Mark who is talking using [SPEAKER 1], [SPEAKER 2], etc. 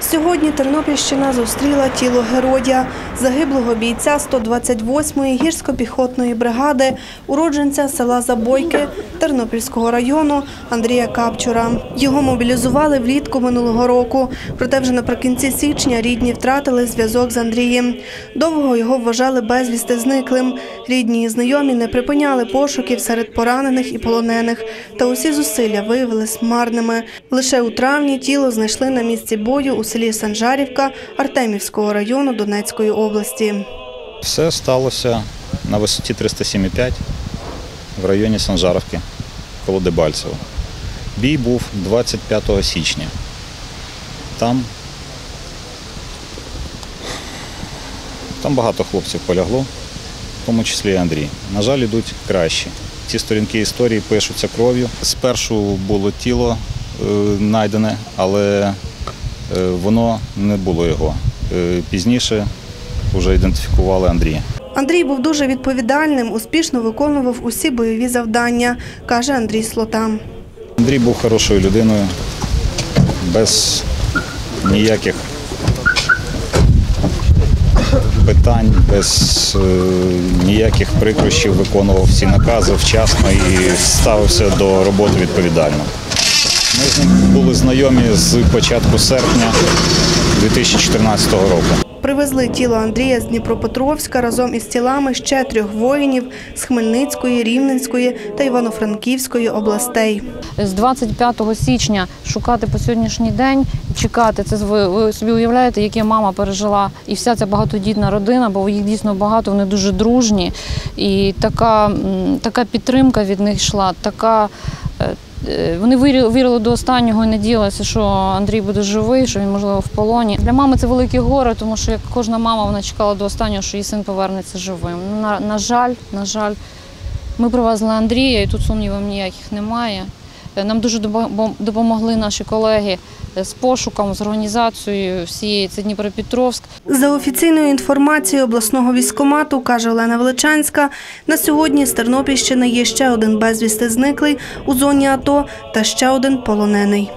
[SPEAKER 1] Сьогодні Тернопільщина зустріла тіло героя, загиблого бійця 128-ї гірсько-піхотної бригади, уродженця села Забойки Тернопільського району Андрія Капчура. Його мобілізували влітку минулого року, проте вже наприкінці січня рідні втратили зв'язок з Андрієм. Довго його вважали безвісти зниклим. Рідні і знайомі не припиняли пошуків серед поранених і полонених, та усі зусилля виявились марними. Лише у травні тіло знайшли на місці бою у селі Санжарівка Артемівського району Донецької області.
[SPEAKER 2] Все сталося на висоті 307,5 в районі Санжаровки коло Дебальцево. Бій був 25 січня. Там, там багато хлопців полягло, в тому числі і Андрій. На жаль, йдуть кращі. Ці сторінки історії пишуться кров'ю. Спершу було тіло е, знайдене, але воно не було його. Е, пізніше вже ідентифікували Андрія.
[SPEAKER 1] Андрій був дуже відповідальним, успішно виконував усі бойові завдання, каже Андрій Слота.
[SPEAKER 2] Андрій був хорошою людиною, без ніяких питань, без е, ніяких прикрощів виконував всі накази вчасно і ставився до роботи відповідально. Ми з ним були знайомі з початку серпня 2014 року.
[SPEAKER 1] Привезли тіло Андрія з Дніпропетровська разом із тілами ще трьох воїнів з Хмельницької, Рівненської та Івано-Франківської областей.
[SPEAKER 3] з 25 січня шукати по сьогоднішній день, чекати. Це ви, ви собі уявляєте, яке мама пережила, і вся ця багатодітна родина, бо їх дійсно багато, вони дуже дружні. І така, така підтримка від них йшла, така. Е, Вони вірили, вірили до останнього і надіялися, що Андрій буде живий, що він можливо в полоні. Для мами це велике горе, тому що як кожна мама вона чекала до останнього, що її син повернеться живим. Ну, На, на жаль, на жаль, ми привезли Андрія, і тут сумнівів ніяких немає. Е, Нам дуже допомогли наші колеги е, з пошуком, з організацією всієї це Дніпропетровськ.
[SPEAKER 1] За офіційною інформацією обласного військомату, каже Олена Величанська, на сьогодні з Тернопільщини є ще один безвісти зниклий у зоні АТО та ще один полонений.